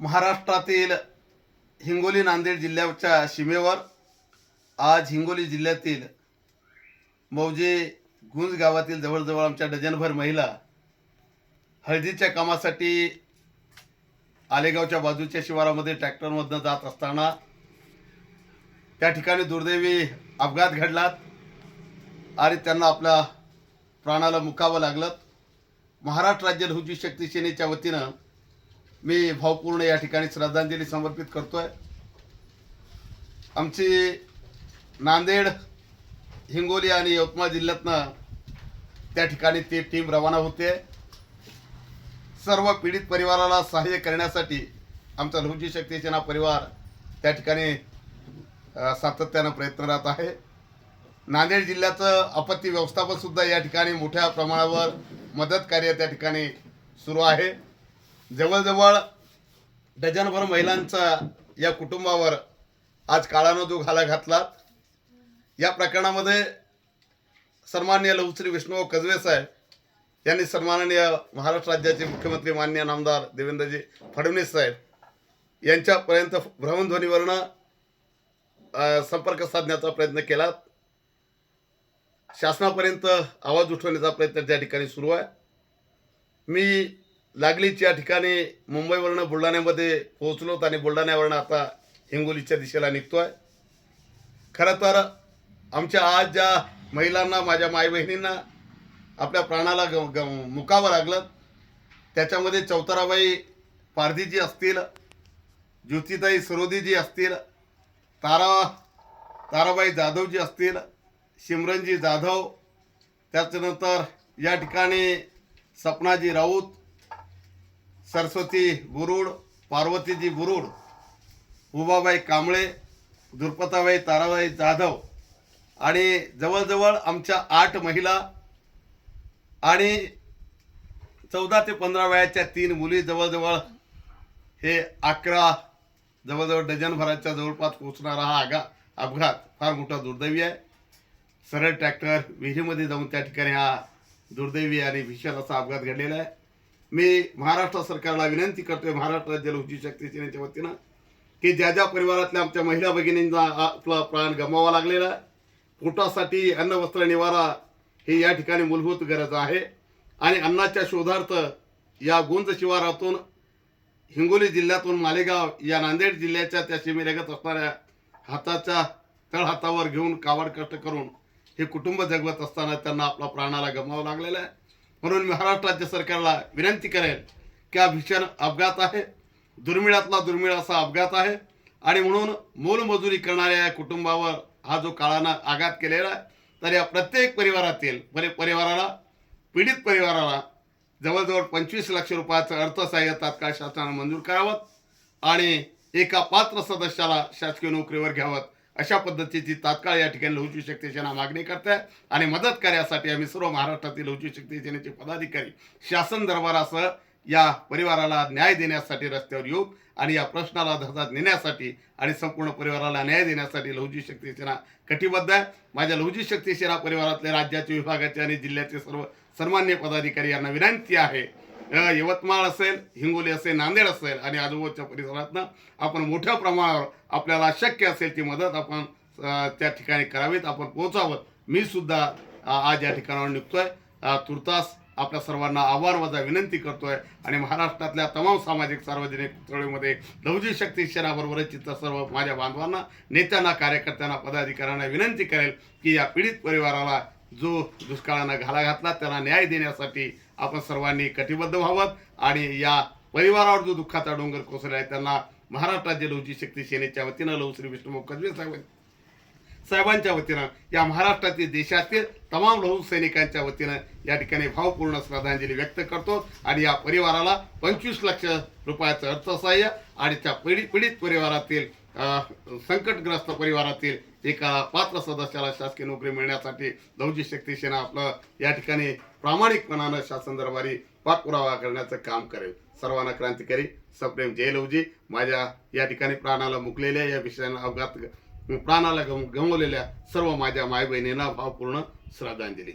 महाराष्ट्रातील हिंगोली नांदेड जिल्ह्याच्या सीमेवर आज हिंगोली जिल्ह्यातील मौजे गुंज गावातील जवळजवळ आमच्या डझनभर महिला हळदीच्या कामासाठी आलेगावच्या बाजूच्या शिवारामध्ये ट्रॅक्टरमधनं जात असताना त्या ठिकाणी दुर्दैवी अपघात घडलात आणि त्यांना आपल्या प्राणाला मुकावं लागलं. महाराष्ट्र राज्य लहुजी शक्ती सेनेच्या वतीनं मी भावपूर्ण या ठिकाणी श्रद्धांजली समर्पित करतोय. आमची नांदेड हिंगोली आणि यवतमाळ जिल्ह्यातनं त्या ठिकाणी ती टीम रवाना होते. सर्व पीडित परिवाराला सहाय्य करण्यासाठी आमचा लहुजी शक्ती सेना परिवार त्या ठिकाणी सातत्यानं प्रयत्नरत आहे. नांदेड जिल्ह्याचं आपत्ती व्यवस्थापनसुद्धा या ठिकाणी मोठ्या प्रमाणावर मदत कार्य त्या ठिकाणी सुरू आहे. जवळजवळ डझनभर महिलांचा या कुटुंबावर आज काळानं जो घाला घातला. या प्रकरणामध्ये सन्माननीय लहुश्री विष्णू कजवे साहेब यांनी सन्माननीय महाराष्ट्र राज्याचे मुख्यमंत्री मान्य नामदार देवेंद्रजी फडणवीस साहेब यांच्यापर्यंत भ्रमणध्वनीवरनं संपर्क साधण्याचा प्रयत्न केला. शासनापर्यंत आवाज उठवण्याचा प्रयत्न त्या ठिकाणी सुरू आहे. मी लागलीच या ठिकाणी मुंबईवरनं बुलढाण्यामध्ये पोहोचलोत आणि बुलढाण्यावरनं आता हिंगोलीच्या दिशेला निघतोय. खरं तर आमच्या आज ज्या महिलांना माझ्या माई बहिणींना आपल्या प्राणाला ग ग मुकावं लागलं त्याच्यामध्ये चौताराबाई पारधीजी असतील ज्योतिताई सरोदीजी असतील तारा ताराबाई जाधवजी असतील शिमरनजी जाधव त्याच्यानंतर या ठिकाणी सपनाजी राऊत सरस्वती बुरुड पार्वतीजी बुरुड उभाबाई कांबळे दुर्पताबाई ताराबाई जाधव आणि जवळजवळ आमच्या आठ महिला आणि चौदा ते पंधरा वयाच्या तीन मुली जवळजवळ हे अकरा जवळजवळ डझनभराच्या जवळपास पोचणारा हा आगा अपघात फार मोठा दुर्दैवी आहे. सरळ ट्रॅक्टर विहिरीमध्ये जाऊन त्या ठिकाणी हा दुर्दैवी आणि भीषण असा अपघात घडलेला आहे. मी महाराष्ट्र सरकारला विनंती करतोय महाराष्ट्र राज्य लोकजी शक्ती सेनेच्या वतीनं की ज्या ज्या परिवारातल्या आमच्या महिला भगिनींना आपला प्राण गमावा लागलेला आहे पोटासाठी अन्न वस्त्र निवारा ही या ठिकाणी मूलभूत गरज आहे. आणि अन्नाच्या शोधार्थ या गुंज शिवारातून हिंगोली जिल्ह्यातून मालेगाव या नांदेड जिल्ह्याच्या त्या सीमेलगत असणाऱ्या हाताच्या तळहातावर घेऊन कावड कष्ट करून हे कुटुंब जगवत असताना त्यांना आपला प्राणाला गमावा लागलेला आहे. म्हणून मी महाराष्ट्र राज्य सरकारला विनंती करेल की हा भीषण अपघात आहे. दुर्मिळातला दुर्मिळ असा अपघात आहे. आणि म्हणून मोलमजुरी करणाऱ्या या कुटुंबावर हा जो काळानं आघात केलेला आहे तर या प्रत्येक परिवारातील परि परिवाराला पीडित परिवाराला जवळजवळ पंचवीस लाख रुपयाचं अर्थसहाय्य तात्काळ शासनानं मंजूर करावं आणि एका पात्र सदस्याला शासकीय नोकरीवर घ्यावं. अशा पद्धतीची तात्काळ या ठिकाणी लहुची शक्ती सेना मागणी करते आणि मदत करण्यासाठी आम्ही सर्व महाराष्ट्रातील लहुची शक्ती सेनेचे पदाधिकारी शासन दरबारासह या परिवाराला न्याय देण्यासाठी रस्त्यावर येऊ आणि या प्रश्नाला धर्तात नेण्यासाठी आणि संपूर्ण परिवाराला न्याय देण्यासाठी लहुजी शक्ती सेना कटिबद्ध आहे. माझ्या लहुजी शक्ती सेना परिवारातले राज्याचे विभागाचे आणि जिल्ह्याचे सर्व सन्मान्य पदाधिकारी यांना विनंती आहे. यवतमाळ असेल हिंगोली असेल नांदेड असेल आणि आजूबाजूच्या परिसरातनं आपण मोठ्या प्रमाणावर आपल्याला शक्य असेल ती मदत आपण त्या ठिकाणी करावीत आपण पोहोचावं. मी सुद्धा आज या ठिकाणावर निघतोय. तुर्तास आपल्या सर्वांना आव्हान वजा विनंती करतोय. आणि महाराष्ट्रातल्या तमाम सामाजिक सार्वजनिक चळवळीमध्ये लवजी शक्ती सेनाबरोबरच चित्र सर्व माझ्या बांधवांना नेत्यांना कार्यकर्त्यांना पदाधिकाऱ्यांना विनंती करेल की या पीडित परिवाराला जो दुष्काळानं घाला घातला त्याला न्याय देण्यासाठी आपण सर्वांनी कटिबद्ध व्हावं आणि या परिवारावर जो दुःखाचा डोंगर कोसळला आहे त्यांना महाराष्ट्र राज्य लवजी शक्ती सेनेच्या वतीनं लव श्री विष्णू कजवे साहेब साहेबांच्या वतीनं या महाराष्ट्रातील देशातील तमाम लहू सैनिकांच्या वतीनं या ठिकाणी भावपूर्ण श्रद्धांजली व्यक्त करतो आणि या परिवाराला पंचवीस लक्ष रुपयाचं अर्थसहाय्य आणि त्या पीडित पीडित परिवारातील संकटग्रस्त परिवारातील एका पात्र सदस्याला शासकीय नोकरी मिळण्यासाठी दौजी शक्ती सेना आपलं या ठिकाणी प्रामाणिकपणानं शासन दरबारी पाठपुरावा करण्याचं काम करेल. सर्वांना क्रांतिकारी सप्रेम जयलवजी माझ्या या ठिकाणी प्राणाला मुकलेल्या या विषयानं अपघात प्राणाला गम गमवलेल्या सर्व माझ्या माय बहिणींना भावपूर्ण श्रद्धांजली.